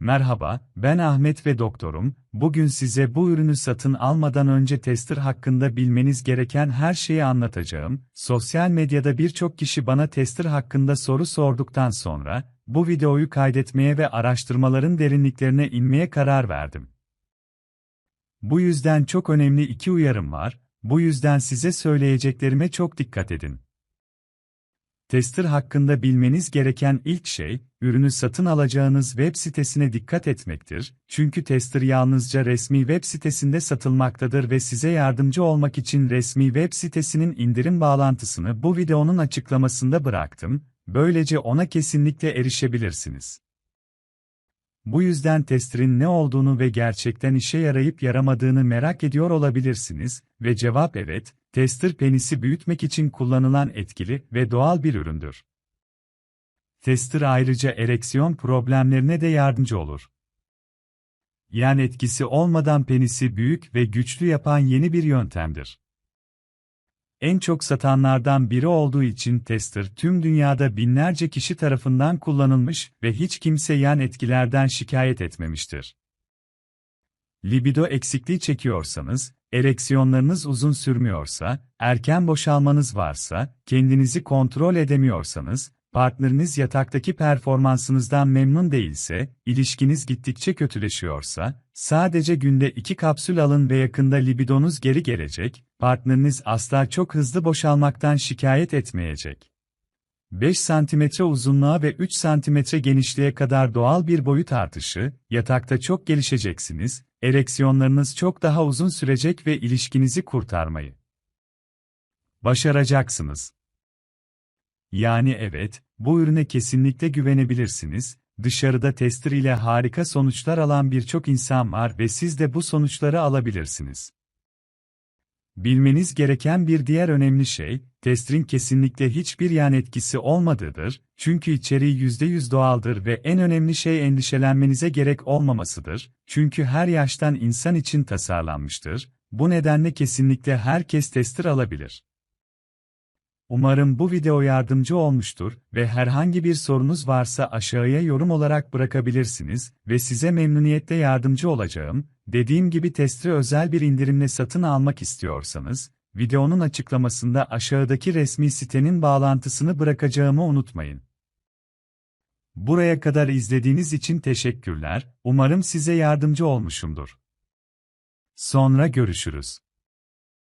Merhaba, ben Ahmet ve doktorum. Bugün size bu ürünü satın almadan önce tester hakkında bilmeniz gereken her şeyi anlatacağım. Sosyal medyada birçok kişi bana tester hakkında soru sorduktan sonra bu videoyu kaydetmeye ve araştırmaların derinliklerine inmeye karar verdim. Bu yüzden çok önemli iki uyarım var. Bu yüzden size söyleyeceklerime çok dikkat edin. Tester hakkında bilmeniz gereken ilk şey, ürünü satın alacağınız web sitesine dikkat etmektir. Çünkü tester yalnızca resmi web sitesinde satılmaktadır ve size yardımcı olmak için resmi web sitesinin indirim bağlantısını bu videonun açıklamasında bıraktım. Böylece ona kesinlikle erişebilirsiniz. Bu yüzden testerin ne olduğunu ve gerçekten işe yarayıp yaramadığını merak ediyor olabilirsiniz ve cevap evet, tester penisi büyütmek için kullanılan etkili ve doğal bir üründür. Tester ayrıca ereksiyon problemlerine de yardımcı olur. Yan etkisi olmadan penisi büyük ve güçlü yapan yeni bir yöntemdir. En çok satanlardan biri olduğu için tester tüm dünyada binlerce kişi tarafından kullanılmış ve hiç kimse yan etkilerden şikayet etmemiştir. Libido eksikliği çekiyorsanız, ereksiyonlarınız uzun sürmüyorsa, erken boşalmanız varsa, kendinizi kontrol edemiyorsanız, partneriniz yataktaki performansınızdan memnun değilse, ilişkiniz gittikçe kötüleşiyorsa, sadece günde iki kapsül alın ve yakında libidonuz geri gelecek, partneriniz asla çok hızlı boşalmaktan şikayet etmeyecek. 5 cm uzunluğa ve 3 cm genişliğe kadar doğal bir boyut artışı, yatakta çok gelişeceksiniz, ereksiyonlarınız çok daha uzun sürecek ve ilişkinizi kurtarmayı başaracaksınız. Yani evet, bu ürüne kesinlikle güvenebilirsiniz. Dışarıda tester ile harika sonuçlar alan birçok insan var ve siz de bu sonuçları alabilirsiniz. Bilmeniz gereken bir diğer önemli şey, testerin kesinlikle hiçbir yan etkisi olmadığıdır, çünkü içeriği %100 doğaldır ve en önemli şey endişelenmenize gerek olmamasıdır, çünkü her yaştan insan için tasarlanmıştır, bu nedenle kesinlikle herkes tester alabilir. Umarım bu video yardımcı olmuştur ve herhangi bir sorunuz varsa aşağıya yorum olarak bırakabilirsiniz ve size memnuniyetle yardımcı olacağım. Dediğim gibi testi özel bir indirimle satın almak istiyorsanız, videonun açıklamasında aşağıdaki resmi sitenin bağlantısını bırakacağımı unutmayın. Buraya kadar izlediğiniz için teşekkürler, umarım size yardımcı olmuşumdur. Sonra görüşürüz.